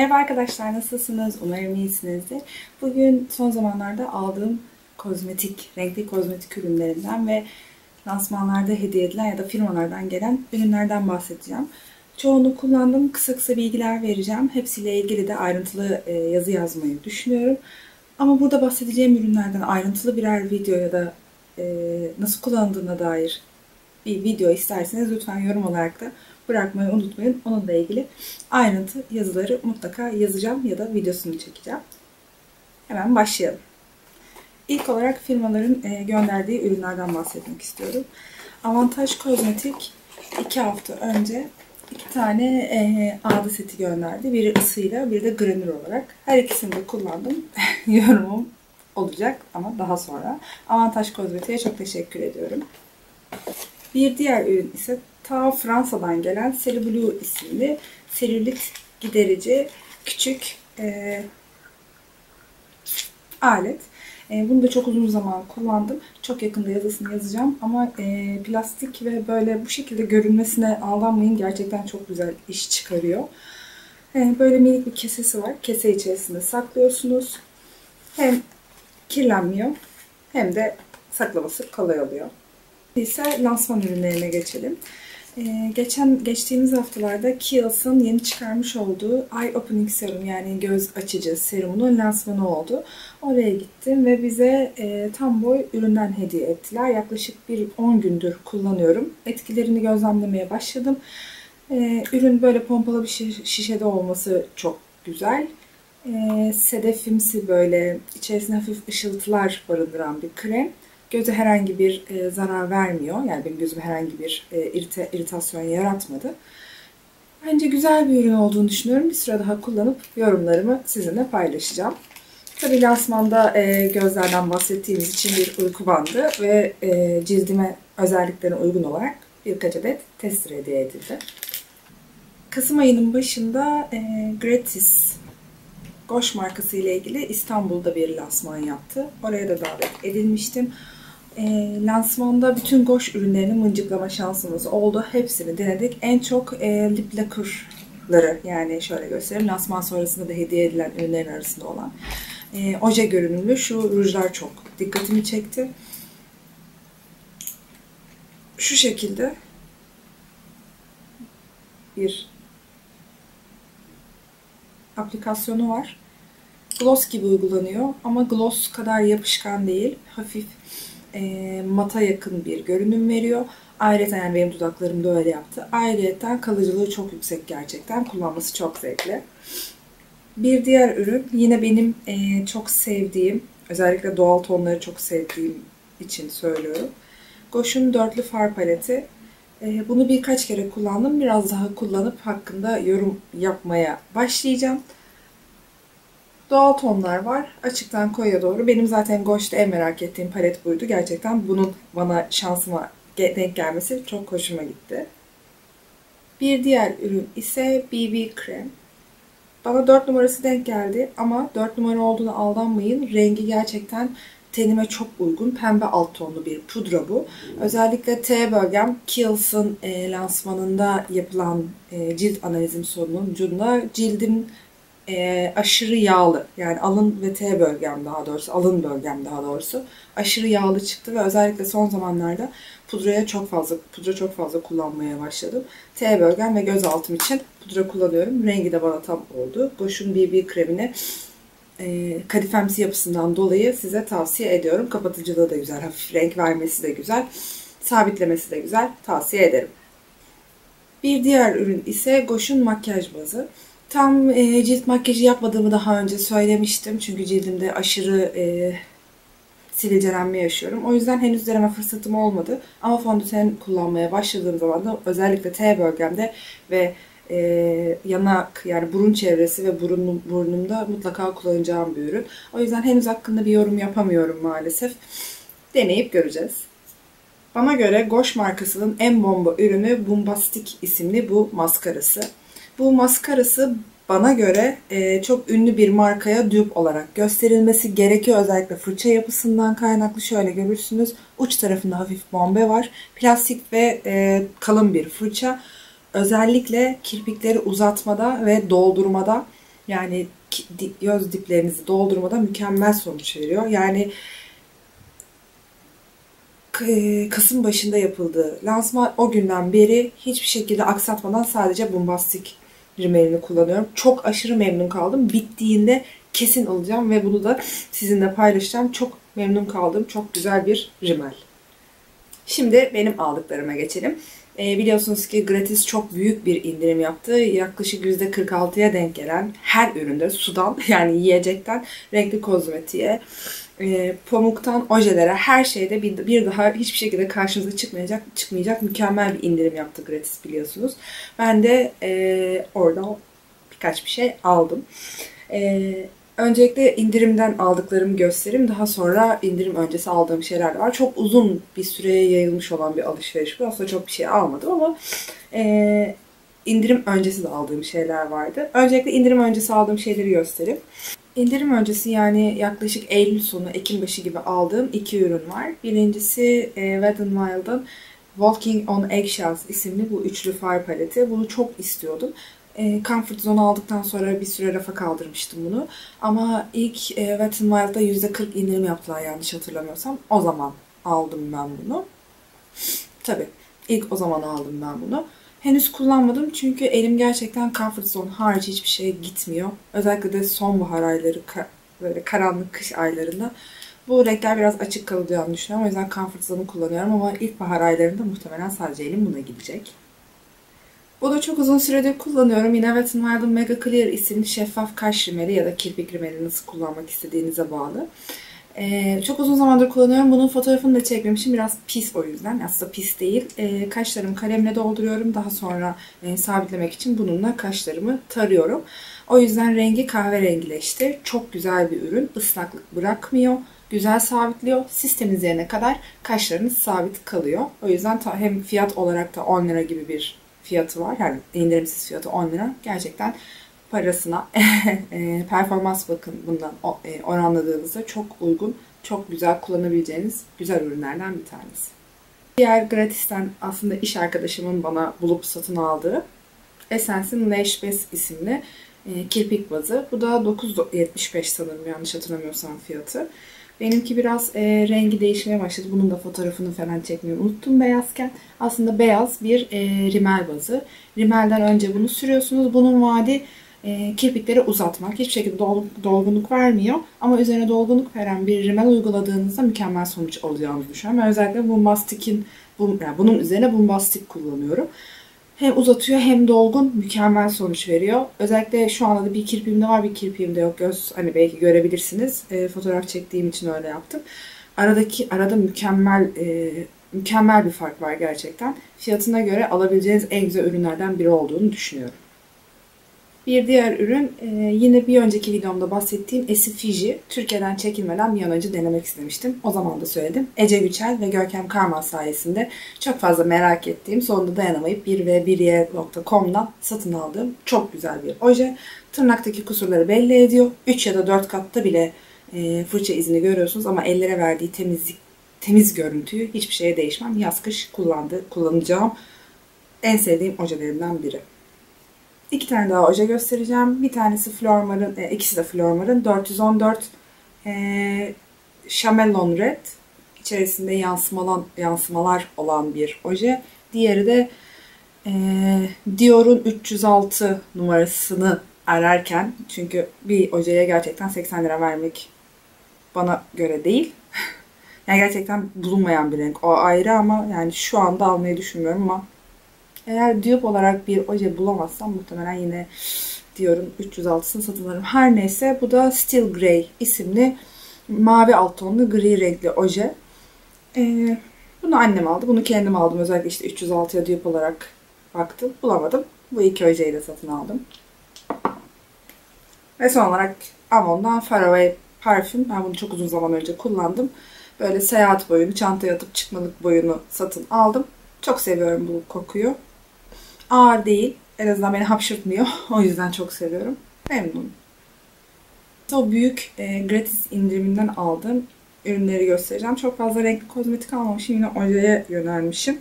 Merhaba arkadaşlar nasılsınız? Umarım iyisinizdir. Bugün son zamanlarda aldığım kozmetik, renkli kozmetik ürünlerinden ve lansmanlarda hediye edilen ya da firmalardan gelen ürünlerden bahsedeceğim. Çoğunu kullandım. Kısa kısa bilgiler vereceğim. Hepsiyle ilgili de ayrıntılı e, yazı yazmayı düşünüyorum. Ama burada bahsedeceğim ürünlerden ayrıntılı birer video ya da e, nasıl kullanıldığına dair bir video isterseniz lütfen yorum olarak da bırakmayı unutmayın. Onunla ilgili ayrıntı yazıları mutlaka yazacağım ya da videosunu çekeceğim. Hemen başlayalım. İlk olarak firmaların e, gönderdiği ürünlerden bahsetmek istiyorum. Avantaj Kozmetik 2 hafta önce iki tane e, ağda seti gönderdi. Biri ısıyla, biri de granür olarak. Her ikisini de kullandım. Yorumum olacak ama daha sonra. Avantaj Kozmetik'e çok teşekkür ediyorum. Bir diğer ürün ise ta Fransa'dan gelen Blue isimli selülit giderici küçük e, alet. E, bunu da çok uzun zaman kullandım. Çok yakında yazısını yazacağım ama e, plastik ve böyle bu şekilde görünmesine aldanmayın. Gerçekten çok güzel iş çıkarıyor. E, böyle minik bir kesesi var. Kese içerisinde saklıyorsunuz. Hem kirlenmiyor hem de saklaması kolay oluyor. İse lansman ürünlerine geçelim. Ee, geçen geçtiğimiz haftalarda Kiehl's'ın yeni çıkarmış olduğu Eye Opening Serum yani göz açıcı serumunun lansmanı oldu. Oraya gittim ve bize e, tam boy üründen hediye ettiler. Yaklaşık bir 10 gündür kullanıyorum. Etkilerini gözlemlemeye başladım. E, ürün böyle pompalı bir şişede olması çok güzel. E, sedefimsi böyle içerisinde hafif ışıltılar barındıran bir krem göze herhangi bir e, zarar vermiyor. Yani benim gözüme herhangi bir e, irite, iritasyon yaratmadı. Bence güzel bir ürün olduğunu düşünüyorum. Bir süre daha kullanıp yorumlarımı sizinle paylaşacağım. Tabi lansmanda e, gözlerden bahsettiğimiz için bir uyku bandı ve e, cildime özelliklerine uygun olarak birkaç adet tester hediye edildi. Kasım ayının başında e, Gratis Goş markası ile ilgili İstanbul'da bir lansman yaptı. Oraya da davet edilmiştim e, lansmanda bütün Goş ürünlerini mıncıklama şansımız oldu. Hepsini denedik. En çok e, lip lakırları yani şöyle göstereyim. Lansman sonrasında da hediye edilen ürünlerin arasında olan e, oje görünümlü şu rujlar çok dikkatimi çekti. Şu şekilde bir aplikasyonu var. Gloss gibi uygulanıyor ama gloss kadar yapışkan değil. Hafif e, mata yakın bir görünüm veriyor. Ayrıca yani benim dudaklarım da öyle yaptı. Ayrıca kalıcılığı çok yüksek gerçekten. Kullanması çok zevkli. Bir diğer ürün yine benim e, çok sevdiğim, özellikle doğal tonları çok sevdiğim için söylüyorum. Goş'un dörtlü far paleti. E, bunu birkaç kere kullandım. Biraz daha kullanıp hakkında yorum yapmaya başlayacağım. Doğal tonlar var. Açıktan koya doğru. Benim zaten Goş'ta en merak ettiğim palet buydu. Gerçekten bunun bana şansıma denk gelmesi çok hoşuma gitti. Bir diğer ürün ise BB krem. Bana 4 numarası denk geldi ama 4 numara olduğunu aldanmayın. Rengi gerçekten tenime çok uygun. Pembe alt tonlu bir pudra bu. Özellikle T bölgem Kiehl's'ın e, lansmanında yapılan e, cilt analizim sonucunda cildim e, aşırı yağlı yani alın ve T bölgem daha doğrusu alın bölgem daha doğrusu aşırı yağlı çıktı ve özellikle son zamanlarda pudraya çok fazla pudra çok fazla kullanmaya başladım. T bölgem ve göz altım için pudra kullanıyorum. Rengi de bana tam oldu. Boş'un BB kremini e, kadifemsi yapısından dolayı size tavsiye ediyorum. Kapatıcılığı da güzel, hafif renk vermesi de güzel, sabitlemesi de güzel. Tavsiye ederim. Bir diğer ürün ise Goş'un makyaj bazı. Tam e, cilt makyajı yapmadığımı daha önce söylemiştim. Çünkü cildimde aşırı e, sivilcelenme yaşıyorum. O yüzden henüz deneme fırsatım olmadı. Ama fondöten kullanmaya başladığım zaman da özellikle T bölgemde ve e, yanak yani burun çevresi ve burun, burnumda mutlaka kullanacağım bir ürün. O yüzden henüz hakkında bir yorum yapamıyorum maalesef. Deneyip göreceğiz. Bana göre Goş markasının en bomba ürünü Bombastic isimli bu maskarası. Bu maskarası bana göre e, çok ünlü bir markaya dupe olarak gösterilmesi gerekiyor. Özellikle fırça yapısından kaynaklı şöyle görürsünüz. Uç tarafında hafif bombe var. Plastik ve e, kalın bir fırça. Özellikle kirpikleri uzatmada ve doldurmada Yani göz diplerinizi doldurmadan mükemmel sonuç veriyor. Yani e, Kasım başında yapıldığı lansman o günden beri hiçbir şekilde aksatmadan sadece bombastik rimelini kullanıyorum. Çok aşırı memnun kaldım. Bittiğinde kesin alacağım ve bunu da sizinle paylaşacağım. Çok memnun kaldım. Çok güzel bir rimel. Şimdi benim aldıklarıma geçelim. E, biliyorsunuz ki Gratis çok büyük bir indirim yaptı. Yaklaşık %46'ya denk gelen her üründe sudan yani yiyecekten renkli kozmetiğe, e, pamuktan ojelere her şeyde bir, bir daha hiçbir şekilde karşınıza çıkmayacak çıkmayacak mükemmel bir indirim yaptı Gratis biliyorsunuz. Ben de e, orada birkaç bir şey aldım. E, Öncelikle indirimden aldıklarımı göstereyim. Daha sonra indirim öncesi aldığım şeyler de var. Çok uzun bir süreye yayılmış olan bir alışveriş bu. Aslında çok bir şey almadım ama e, indirim öncesi de aldığım şeyler vardı. Öncelikle indirim öncesi aldığım şeyleri göstereyim. İndirim öncesi yani yaklaşık Eylül sonu, Ekim başı gibi aldığım iki ürün var. Birincisi e, Wet n Wild'ın Walking on Eggshells isimli bu üçlü far paleti. Bunu çok istiyordum. E, Comfort Zone aldıktan sonra bir süre rafa kaldırmıştım bunu. Ama ilk e, Wet n Wild'da %40 indirim yaptılar yanlış hatırlamıyorsam. O zaman aldım ben bunu. Tabi ilk o zaman aldım ben bunu. Henüz kullanmadım çünkü elim gerçekten Comfort Zone harici hiçbir şeye gitmiyor. Özellikle de sonbahar ayları, böyle karanlık kış aylarında bu renkler biraz açık kalacağını düşünüyorum. O yüzden Comfort Zone'u kullanıyorum ama ilkbahar aylarında muhtemelen sadece elim buna gidecek. Bunu çok uzun süredir kullanıyorum. Yine Wet n Wild'ın Mega Clear isimli şeffaf kaş rimeli ya da kirpik rimeli nasıl kullanmak istediğinize bağlı. Ee, çok uzun zamandır kullanıyorum. Bunun fotoğrafını da çekmemişim. Biraz pis o yüzden. Aslında pis değil. Ee, kaşlarımı kalemle dolduruyorum. Daha sonra e, sabitlemek için bununla kaşlarımı tarıyorum. O yüzden rengi kahverengileşti. Çok güzel bir ürün. Islaklık bırakmıyor. Güzel sabitliyor. Siz temizleyene kadar kaşlarınız sabit kalıyor. O yüzden hem fiyat olarak da 10 lira gibi bir fiyatı var. Yani indirimsiz fiyatı 10 lira. Gerçekten parasına e, performans bakın bundan e, oranladığınızda çok uygun, çok güzel kullanabileceğiniz güzel ürünlerden bir tanesi. Diğer gratisten aslında iş arkadaşımın bana bulup satın aldığı Essence'in Lash Base isimli e, kirpik bazı. Bu da 9.75 sanırım yanlış hatırlamıyorsam fiyatı. Benimki biraz e, rengi değişmeye başladı. Bunun da fotoğrafını falan çekmeyi unuttum beyazken. Aslında beyaz bir e, rimel bazı. Rimelden önce bunu sürüyorsunuz. Bunun vaadi e, kirpikleri uzatmak. Hiçbir şekilde dol, dolgunluk vermiyor. Ama üzerine dolgunluk veren bir rimel uyguladığınızda mükemmel sonuç alacağınızı düşünüyorum. Ben özellikle Bombastic'in bu, yani bunun üzerine Bombastic kullanıyorum. Hem uzatıyor hem dolgun mükemmel sonuç veriyor. Özellikle şu anda da bir kirpiğimde var bir kirpiğimde yok. Göz hani belki görebilirsiniz. E, fotoğraf çektiğim için öyle yaptım. Aradaki arada mükemmel e, mükemmel bir fark var gerçekten. Fiyatına göre alabileceğiniz en güzel ürünlerden biri olduğunu düşünüyorum. Bir diğer ürün e, yine bir önceki videomda bahsettiğim Esi Fiji. Türkiye'den çekilmeden bir an önce denemek istemiştim. O zaman da söyledim. Ece Güçel ve Görkem Karman sayesinde çok fazla merak ettiğim, sonunda dayanamayıp 1v1y.com'dan satın aldığım çok güzel bir oje. Tırnaktaki kusurları belli ediyor. 3 ya da 4 katta bile e, fırça izini görüyorsunuz ama ellere verdiği temizlik temiz görüntüyü hiçbir şeye değişmem. Yaz kış kullandı, kullanacağım en sevdiğim ojelerimden biri. İki tane daha oje göstereceğim. Bir tanesi Flormar'ın, e, ikisi de Flormar'ın 414 e, Chameleon Red. İçerisinde yansımalan, yansımalar olan bir oje. Diğeri de e, Dior'un 306 numarasını ararken çünkü bir ojeye gerçekten 80 lira vermek bana göre değil. yani gerçekten bulunmayan bir renk. O ayrı ama yani şu anda almayı düşünmüyorum ama eğer dupe olarak bir oje bulamazsam muhtemelen yine diyorum 306'sını satın alırım. Her neyse bu da Steel Grey isimli mavi alt tonlu gri renkli oje. Ee, bunu annem aldı. Bunu kendim aldım. Özellikle işte 306'ya dupe olarak baktım. Bulamadım. Bu iki ojeyi de satın aldım. Ve son olarak Avon'dan Faraway parfüm. Ben bunu çok uzun zaman önce kullandım. Böyle seyahat boyunu, çantaya atıp çıkmalık boyunu satın aldım. Çok seviyorum bu kokuyu. Ağır değil. En azından beni hapşırtmıyor. o yüzden çok seviyorum. Memnunum. O büyük e, gratis indiriminden aldığım ürünleri göstereceğim. Çok fazla renkli kozmetik almamışım. Yine ojeye yönelmişim.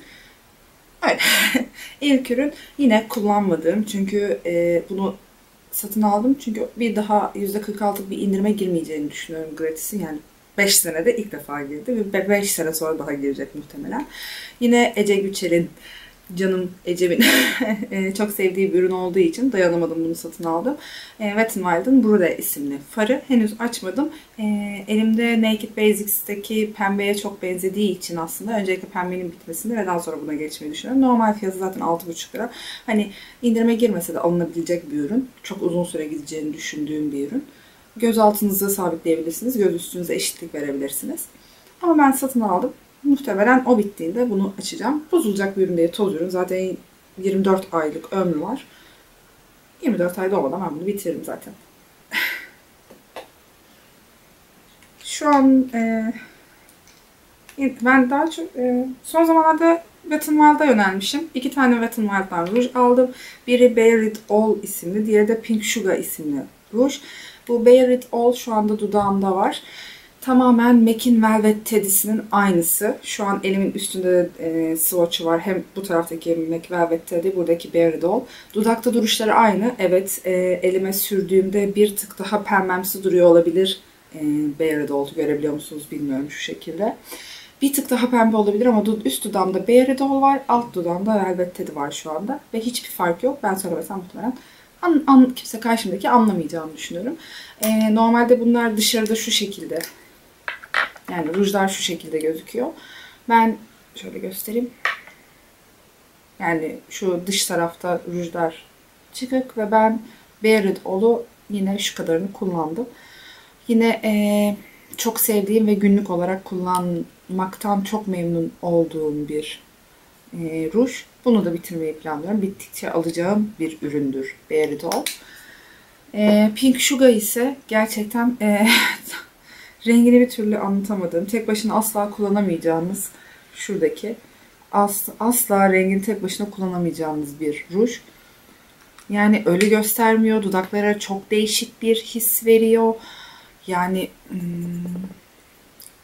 Öyle. İlk ürün yine kullanmadığım. Çünkü e, bunu satın aldım. Çünkü bir daha %46 bir indirime girmeyeceğini düşünüyorum gratis'in. Yani 5 senede ilk defa girdi ve 5 sene sonra daha girecek muhtemelen. Yine Ece Güçel'in canım Ecem'in e, çok sevdiği bir ürün olduğu için dayanamadım bunu satın aldım. E, Wet n Wild'ın Brude isimli farı. Henüz açmadım. E, elimde Naked Basics'teki pembeye çok benzediği için aslında öncelikle pembenin bitmesini ve daha sonra buna geçmeyi düşünüyorum. Normal fiyatı zaten 6,5 lira. Hani indirime girmese de alınabilecek bir ürün. Çok uzun süre gideceğini düşündüğüm bir ürün. Göz altınızı sabitleyebilirsiniz. Göz üstünüze eşitlik verebilirsiniz. Ama ben satın aldım. Muhtemelen o bittiğinde bunu açacağım. Bozulacak bir ürün değil, toz ürün. Zaten 24 aylık ömrü var. 24 ayda olmadan ben bunu bitiririm zaten. Şu an e, ben daha çok e, son zamanlarda Wet n Wild'a yönelmişim. İki tane Wet n Wild'dan ruj aldım. Biri Bare It All isimli, diğeri de Pink Sugar isimli ruj. Bu Bare It All şu anda dudağımda var. Tamamen MAC'in Velvet Teddy'sinin aynısı. Şu an elimin üstünde e, swatch'ı var. Hem bu taraftaki MAC Velvet Teddy, buradaki Berry Doll. Dudakta duruşları aynı. Evet, e, elime sürdüğümde bir tık daha pembemsi duruyor olabilir. E, Berry Doll'u görebiliyor musunuz bilmiyorum şu şekilde. Bir tık daha pembe olabilir ama üst dudağımda Berry Doll var, alt dudağımda Velvet Teddy var şu anda. Ve hiçbir fark yok. Ben söylemesem muhtemelen an, an, kimse karşımdaki anlamayacağını düşünüyorum. E, normalde bunlar dışarıda şu şekilde yani rujlar şu şekilde gözüküyor. Ben şöyle göstereyim. Yani şu dış tarafta rujlar çıkık ve ben Bare Ol'u yine şu kadarını kullandım. Yine e, çok sevdiğim ve günlük olarak kullanmaktan çok memnun olduğum bir e, ruj. Bunu da bitirmeyi planlıyorum. Bittikçe alacağım bir üründür Bare Doll. E, Pink Sugar ise gerçekten e, Rengini bir türlü anlatamadım. Tek başına asla kullanamayacağınız şuradaki asla, asla rengini tek başına kullanamayacağınız bir ruj. Yani ölü göstermiyor. Dudaklara çok değişik bir his veriyor. Yani hmm,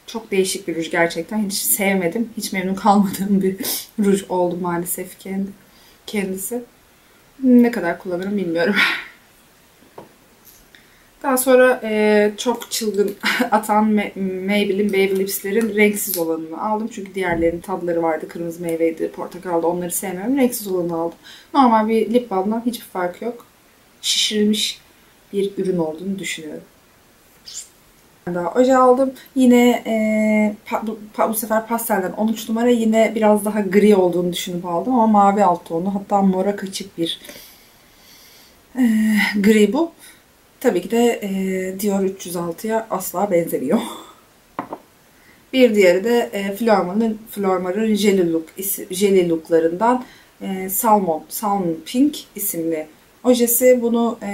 çok değişik bir ruj gerçekten. Hiç sevmedim. Hiç memnun kalmadığım bir ruj oldu maalesef kendi, kendisi. Ne kadar kullanırım bilmiyorum. Daha sonra e, çok çılgın atan Maybelline Baby Lips'lerin renksiz olanını aldım. Çünkü diğerlerinin tadları vardı. Kırmızı meyveydi, portakaldı. Onları sevmiyorum. Renksiz olanı aldım. Normal bir lip balmdan hiçbir fark yok. Şişirilmiş bir ürün olduğunu düşünüyorum. Daha oje aldım. Yine e, pa, bu, pa, bu sefer pastelden 13 numara yine biraz daha gri olduğunu düşünüp aldım ama mavi alt tonu hatta mora kaçık bir e, gri bu. Tabii ki de e, Dior 306'ya asla benzemiyor. Bir diğeri de e, Flormar'ın Flormar'ın Jelly Look Jelly Look'larından e, Salmon Salmon Pink isimli ojesi. Bunu e,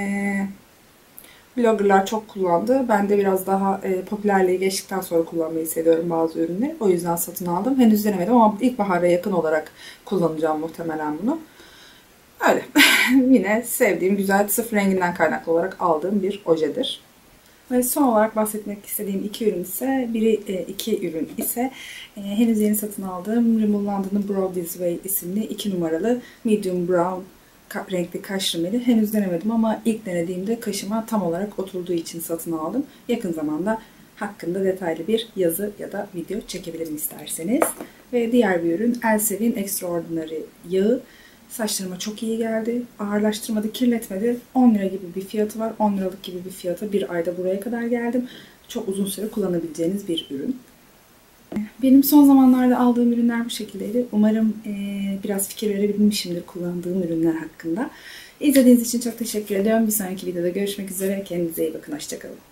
bloggerlar çok kullandı. Ben de biraz daha e, popülerliği geçtikten sonra kullanmayı seviyorum bazı ürünleri. O yüzden satın aldım. Henüz denemedim ama ilkbahara yakın olarak kullanacağım muhtemelen bunu. Öyle. Yine sevdiğim güzel sıfır renginden kaynaklı olarak aldığım bir ojedir. Ve son olarak bahsetmek istediğim iki ürün ise, biri e, iki ürün ise e, henüz yeni satın aldığım Rimmel London'ın Broad This Way isimli iki numaralı medium brown renkli kaş rimeli. Henüz denemedim ama ilk denediğimde kaşıma tam olarak oturduğu için satın aldım. Yakın zamanda hakkında detaylı bir yazı ya da video çekebilirim isterseniz. Ve diğer bir ürün Elsevin Extraordinary yağı. Saçlarıma çok iyi geldi. Ağırlaştırmadı, kirletmedi. 10 lira gibi bir fiyatı var. 10 liralık gibi bir fiyata bir ayda buraya kadar geldim. Çok uzun süre kullanabileceğiniz bir ürün. Benim son zamanlarda aldığım ürünler bu şekildeydi. Umarım e, biraz fikir verebilmişimdir kullandığım ürünler hakkında. İzlediğiniz için çok teşekkür ediyorum. Bir sonraki videoda görüşmek üzere. Kendinize iyi bakın. Hoşçakalın.